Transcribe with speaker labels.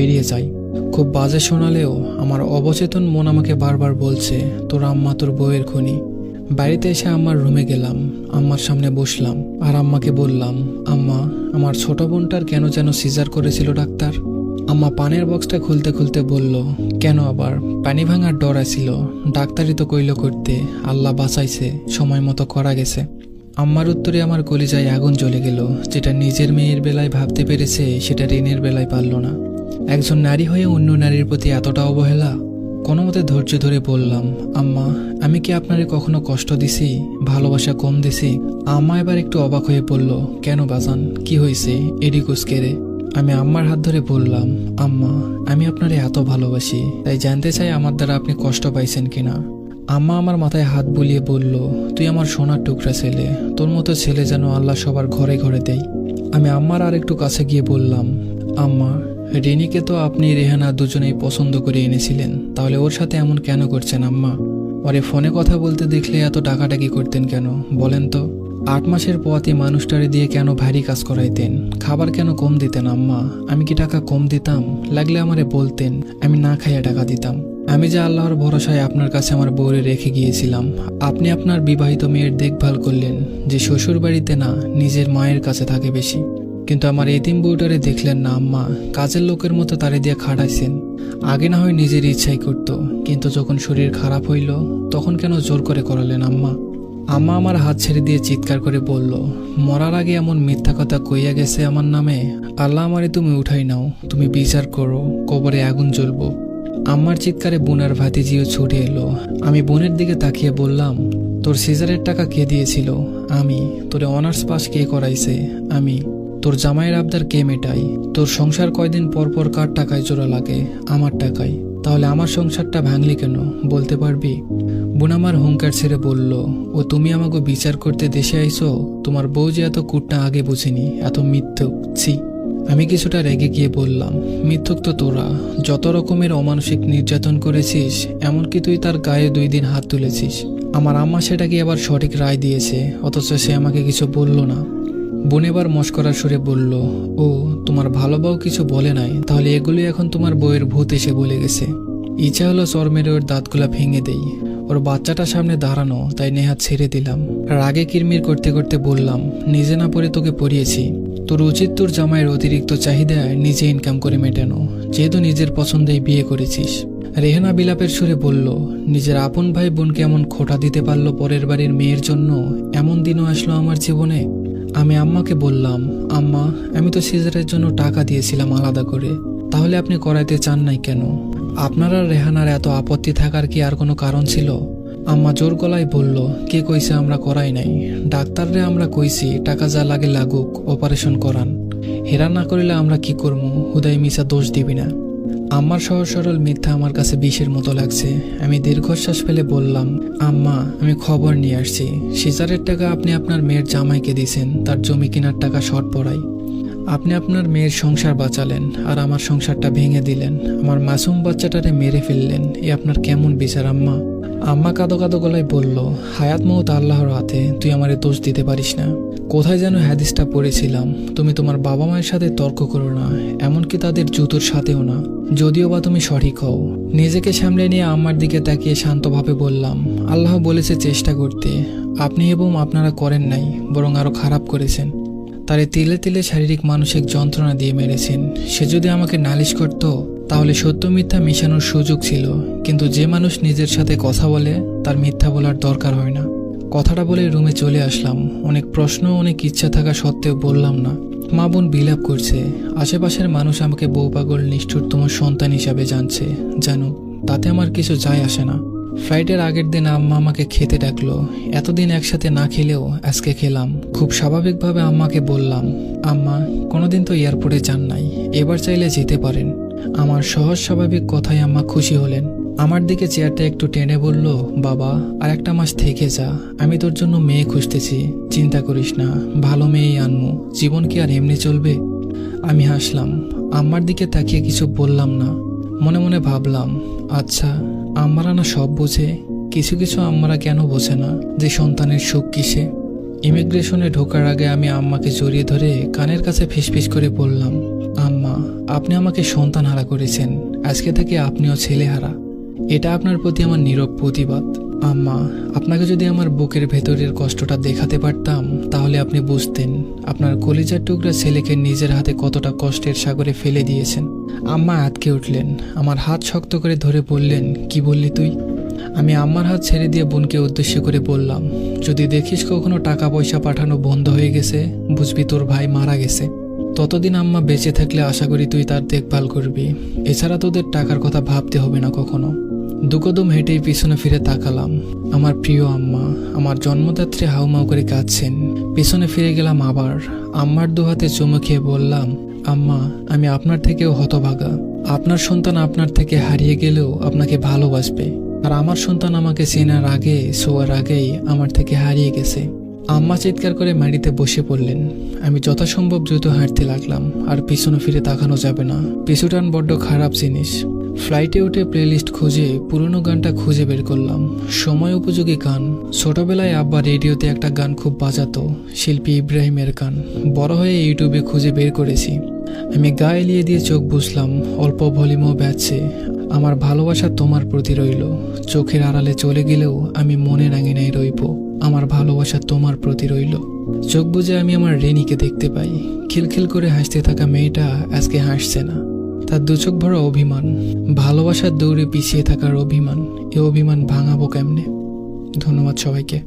Speaker 1: বেরিয়ে যাই। খুব বাজে শোনালেও আমার অবচেতন মন আমাকে বারবার বলছে, তোর আম্মা তোর বউয়ের খুনি। বাড়িতে এসে আম্মার রুমে গেলাম, আম্মার সামনে বসলাম আর আম্মাকে বললাম, আম্মা, আমার ছোট বোনটার কেন যেন সিজার করেছিল ডাক্তার? আম্মা পানের বক্সটা খুলতে খুলতে বলল, কেন আবার? পানি ভাঙার ডর ছিল ডাক্তারই তো কইল করতে, আল্লাহ বাঁচাইছে, সময় মতো করা গেছে। আম্মার উত্তরে আমার কলিজায় আগুন জ্বলে গেল, যেটা নিজের মেয়ের বেলায় ভাবতে পেরেছে, সেটা ঋণের বেলায় পারল না। একজন নারী হয়ে অন্য নারীর প্রতি এতটা অবহেলা? কোনো মতে ধৈর্য ধরে বললাম, আম্মা, আমি কি আপনারে কখনো কষ্ট দিছি, ভালোবাসা কম দিছি? আম্মা এবার একটু অবাক হয়ে বলল, কেন বাজান, কি হয়েছে এডিকুস কেড়ে আমি আম্মার হাত ধরে বললাম, আম্মা, আমি আপনারে এত ভালোবাসি, তাই জানতে চাই আমার দ্বারা আপনি কষ্ট পাইছেন কিনা? আম্মা আমার মাথায় হাত বুলিয়ে বলল, তুই আমার সোনার টুকরা ছেলে, তোর মতো ছেলে যেন আল্লাহ সবার ঘরে ঘরে দেয়। আমি আম্মার আর একটু কাছে গিয়ে বললাম, আম্মা রিনিকে তো আপনি রেহানা দুজনেই পছন্দ করে এনেছিলেন। তাহলে ওর সাথে এমন কেন করছেন আম্মা? ওরে ফোনে কথা বলতে দেখলে এত ডাকাডাকি করতেন কেন? বলেন তো, আট মাসের পথে মানুষটারে দিয়ে কেন ভারী কাজ করাইতেন? খাবার কেন কম দিতেন আম্মা? আমি কি টাকা কম দিতাম? লাগলে আমারে বলতেন, আমি না খাইয়া টাকা দিতাম। আমি যে আল্লাহর ভরসায় আপনার কাছে আমার বউরে রেখে গিয়েছিলাম, আপনি আপনার বিবাহিত মেয়ের দেখভাল করলেন, যে শ্বশুর বাড়িতে না, নিজের মায়ের কাছে থাকে বেশি। কিন্তু আমার এতিম বউটারে দেখলেন না আম্মা। কাজের লোকের মতো তারে দিয়ে খাটাইছেন আগে না হয় নিজের ইচ্ছাই করত, কিন্তু যখন শরীর খারাপ হইল, তখন কেন জোর করে করালেন আম্মা? আম্মা আমার হাত ছেড়ে দিয়ে চিৎকার করে বলল, মরার আগে এমন মিথ্যা কথা কইয়া গেছে আমার নামে? আল্লাহ আমারে তুমি উঠাই নাও, তুমি বিচার করো, কবরে আগুন জ্বলবো। আম্মার চিৎকারে বোনার ভাতিজিও ছুটে এলো। আমি বোনের দিকে তাকিয়ে বললাম, তোর সিজারের টাকা কে দিয়েছিল? আমি? তোরে অনার্স পাস কে করাইছে? আমি? তোর জামাইয়ের আবদার কে মেটাই তোর সংসার কয়দিন পর পর কার টাকায় জোড়া লাগে? আমার টাকায়। তাহলে আমার সংসারটা ভাঙলি কেন? বলতে পারবি? বোন আমার হুঙ্কার ছেড়ে বলল, ও, তুমি আমাকে বিচার করতে দেশে আইছো? তোমার বউ যে এত কুটটা আগে বুঝিনি, এত মিথ্যুক, ছি। আমি কিছুটা রেগে গিয়ে বললাম, মিথ্যুক তো তোরা। যত রকমের অমানসিক নির্যাতন করেছিস, এমনকি তুই তার গায়ে দুই দিন হাত তুলেছিস। আমার আম্মা সেটাকে আবার সঠিক রায় দিয়েছে, অথচ সে আমাকে কিছু বলল না। বোন এবার মস্করার সুরে বলল, ও, তোমার ভালো বউ কিছু বলে নাই, তাহলে এগুলি এখন তোমার বউয়ের ভূত এসে বলে গেছে। ইচ্ছা হলো চর মেরে ওর দাঁতগুলা ভেঙে দেই। ওর বাচ্চাটা সামনে দাঁড়ানো, তাই নেহাত ছেড়ে দিলাম। রাগে কিরমির করতে করতে বললাম, নিজে না পড়ে তোকে পড়িয়েছি। তোর উচিত তোর জামাইয়ের অতিরিক্ত চাহিদায় নিজে ইনকাম করে মেটানো, যেহেতু নিজের পছন্দেই বিয়ে করেছিস। রেহানা বিলাপের সুরে বলল, নিজের আপন ভাই বোনকে এমন খোটা দিতে পারল পরের বাড়ির মেয়ের জন্য? এমন দিনও আসলো আমার জীবনে? আমি আম্মাকে বললাম, আম্মা, আমি তো সিজারের জন্য টাকা দিয়েছিলাম আলাদা করে। তাহলে আপনি করাইতে চান নাই কেন? আপনার রেহানার এত আপত্তি থাকার কি আর কোনো কারণ ছিল? আম্মা জোর গলায় বলল, কে কইছে আমরা করাই নাই? ডাক্তাররে আমরা কইছি, টাকা যা লাগে লাগুক, অপারেশন করান। হেরা না করিলে আমরা কি করব হুদাই মিশা দোষ দিবি না। আমার সহজ সরল মিথ্যা আমার কাছে বিষের মতো লাগছে। আমি দীর্ঘশ্বাস ফেলে বললাম, আম্মা, আমি খবর নিয়ে আসছি। সিজারের টাকা আপনি আপনার মেয়ের জামাইকে দিয়েছেন, তার জমি কেনার টাকা শর্ট পড়াই। আপনি আপনার মেয়ের সংসার বাঁচালেন আর আমার সংসারটা ভেঙে দিলেন। আমার মাসুম বাচ্চাটারে মেরে ফেললেন। এ আপনার কেমন বিচার, আম্মা? আম্মা কাদো কাদো গলায় বলল, হায়াত মৌত আল্লাহর হাতে, তুই আমারে দোষ দিতে পারিস না। কোথায় যেন হাদিসটা পড়েছিলাম, তুমি তোমার বাবা মায়ের সাথে তর্ক করো না, এমনকি তাদের জুতোর সাথেও না। যদিও বা তুমি সঠিক হও। নিজেকে সামলে নিয়ে আমার দিকে তাকিয়ে শান্তভাবে বললাম, আল্লাহ বলেছে চেষ্টা করতে। আপনি এবং আপনারা করেন নাই, বরং আরও খারাপ করেছেন। তারে তিলে তিলে শারীরিক মানসিক যন্ত্রণা দিয়ে মেরেছেন। সে যদি আমাকে নালিশ করত, তাহলে সত্য মিথ্যা মিশানোর সুযোগ ছিল। কিন্তু যে মানুষ নিজের সাথে কথা বলে, তার মিথ্যা বলার দরকার হয় না। কথাটা বলে রুমে চলে আসলাম। অনেক প্রশ্ন, অনেক ইচ্ছা থাকা সত্ত্বেও বললাম না। মা বোন বিলাপ করছে। আশেপাশের মানুষ আমাকে বউ পাগল, নিষ্ঠুরতম সন্তান হিসাবে জানছে। জানো, তাতে আমার কিছু যায় আসে না। ফ্লাইটের আগের দিন আম্মা আমাকে খেতে ডাকলো। এতদিন একসাথে না খেলেও আজকে খেলাম। খুব স্বাভাবিকভাবে আম্মাকে বললাম, আম্মা, কোনোদিন তো এয়ারপোর্টে যান নাই। এবার চাইলে যেতে পারেন। আমার সহজ স্বাভাবিক কথায় আম্মা খুশি হলেন। আমার দিকে চেয়ারটা একটু টেনে বলল, বাবা আর একটা মাস থেকে যা। আমি তোর জন্য মেয়ে খুঁজতেছি। চিন্তা করিস না। ভালো মেয়েই আনমু। জীবন কি আর এমনি চলবে? আমি হাসলাম। আম্মার দিকে তাকিয়ে কিছু বললাম না। মনে মনে ভাবলাম আচ্ছা আম্মারা না সব বোঝে? কিছু কিছু আম্মারা কেন বোঝে না? যে সন্তানের সুখ কিসে? ইমিগ্রেশনে ঢোকার আগে আমি আম্মাকে জড়িয়ে ধরে কানের কাছে ফিসফিস করে বললাম, আম্মা, আপনি আমাকে সন্তান হারা করেছেন। আজকে থেকে আপনিও ছেলেহারা। এটা আপনার প্রতি আমার নীরব প্রতিবাদ। আম্মা, আপনাকে যদি আমার বুকের ভেতরের কষ্টটা দেখাতে পারতাম, তাহলে আপনি বুঝতেন আপনার কলিজার টুকরা ছেলেকে নিজের হাতে কতটা কষ্টের সাগরে ফেলে দিয়েছেন। আম্মা আটকে উঠলেন, আমার হাত শক্ত করে ধরে বললেন, কি বললি তুই? আমি আম্মার হাত ছেড়ে দিয়ে বোনকে উদ্দেশ্য করে বললাম, যদি দেখিস কখনো টাকা পয়সা পাঠানো বন্ধ হয়ে গেছে, বুঝবি তোর ভাই মারা গেছে। ততদিন আম্মা বেঁচে থাকলে আশা করি তুই তার দেখভাল করবি। এছাড়া তোদের টাকার কথা ভাবতে হবে না কখনো। দুকদম হেঁটেই পিছনে ফিরে তাকালাম। আমার প্রিয় আম্মা, আমার জন্মদাত্রী হাউমাউ করে কাঁদছেন। পিছনে ফিরে গেলাম আবার। আম্মার দুহাতে চুমু খেয়ে বললাম, আম্মা, আমি আপনার থেকেও হতভাগা। আপনার সন্তান আপনার থেকে হারিয়ে গেলেও আপনাকে ভালোবাসবে। আর আমার সন্তান আমাকে চেনার আগে, শোয়ার আগেই আমার থেকে হারিয়ে গেছে। আম্মা চিৎকার করে মাটিতে বসে পড়লেন। আমি যথাসম্ভব দ্রুত হাঁটতে লাগলাম, আর পিছনে ফিরে তাকানো যাবে না। পিছুটান বড্ড খারাপ জিনিস। ফ্লাইটে উঠে প্লেলিস্ট খুঁজে পুরনো গানটা খুঁজে বের করলাম। সময় উপযোগী গান। ছোটবেলায় আব্বা রেডিওতে একটা গান খুব বাজাতো, শিল্পী ইব্রাহিমের গান। বড় হয়ে ইউটিউবে খুঁজে বের করেছি। আমি গা এলিয়ে দিয়ে চোখ বুঝলাম, অল্প ভলিউমও ব্যাচছে আমার ভালোবাসা তোমার প্রতি রইল। চোখের আড়ালে চলে গেলেও আমি মনে রাঙিনাই রইব। আমার ভালোবাসা তোমার প্রতি রইল। চোখ বুঝে আমি আমার রেনিকে দেখতে পাই। খিলখিল করে হাসতে থাকা মেয়েটা আজকে হাসছে না। তার দুচোখ ভরা অভিমান, ভালোবাসার দৌড়ে পিছিয়ে থাকার অভিমান, এ অভিমান ভাঙাবো কেমনে? ধন্যবাদ সবাইকে।